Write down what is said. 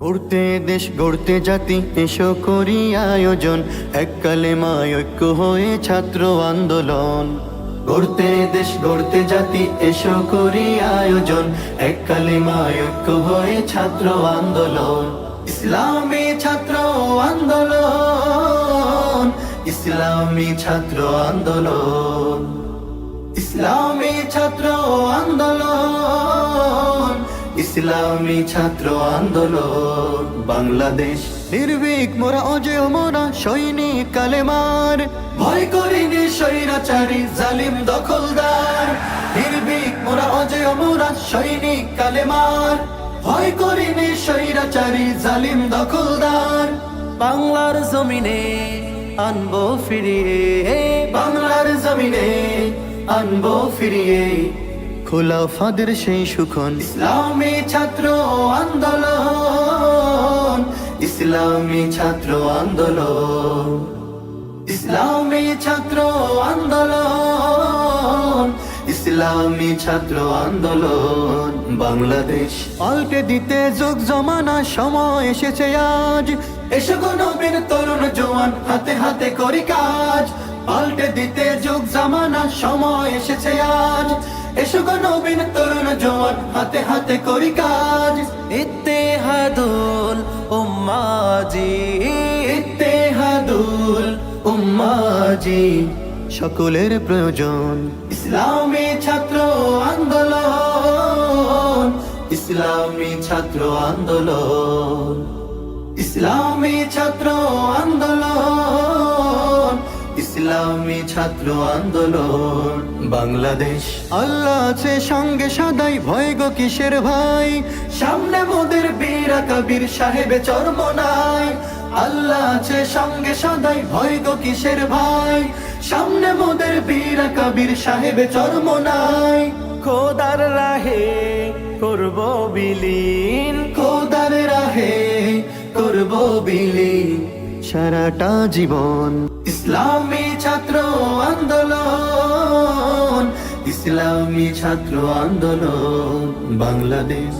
গড়তে দেশ, গড়তে জাতি, এসো করি আয়োজন। এককালে ঐক্য হয়ে ছাত্র আন্দোলন। গড়তে দেশ, গড়তে জাতি, এসো করি আয়োজন। এককালে ঐক্য হয়ে ছাত্র আন্দোলন। ইসলামী ছাত্র আন্দোলন। ইসলামী ছাত্র আন্দোলন। ইসলামী ছাত্র আন্দোলন। ইসলামী ছাত্র আন্দোলন, বাংলাদেশ নির্ভীক মোরা অজয় মোরা সৈনিক কালেমার। ভয় করিনি স্বৈরাচারী, জালিম দখলদার। নির্ভীক মোরা অজয় মোরা সৈনিক কালেমার। ভয় করিনি স্বৈরাচারী, জালিম দখলদার। বাংলার জমিনে আনব ফিরিয়ে, বাংলার জমিনে আনব ফিরিয়ে। খোলা ফাদের সেই সুখন। ইসলামী ছাত্র আন্দোলন ইসলামী ছাত্র আন্দোলন ইসলামী ছাত্র আন্দোলন ইসলামী ছাত্র আন্দোলন বাংলাদেশ। পাল্টে দিতে যোগ জমানা সময় এসেছে আজ। এসো নবীন তরুণ জোয়ান হাতে হাতে করি কাজ। পাল্টে দিতে যোগ জামানা সময় এসো নবীন তরুণ হাতে হাতে করি কাজ। ইত্তেহাদুল উম্মাজি। ইত্তেহাদুল উম্মাজি। সকলের প্রয়োজন। ইসলামী ছাত্র আন্দোলন। ইসলামী ছাত্র আন্দোলন। ইসলামী ছাত্র আন্দোলন। ইসলামী ছাত্র আন্দোলন। বাংলাদেশ আল্লাহ আছে সঙ্গে সদাই। ভয় গো কিসের ভাই? সামনে মোদের বীরা কবির সাহেবে চর্ম নাই আল্লাহ আছে সঙ্গে সদাই। ভয় গো কিসের ভাই? সামনে মোদের বীরা কবির সাহেবে চর্ম নাই খোদার রাহে করব বিলীন। খোদার রাহে করব বিলি সারাটা জীবন। ইসলামী ছাত্র আন্দোলন ইসলামী ছাত্র আন্দোলন বাংলাদেশ।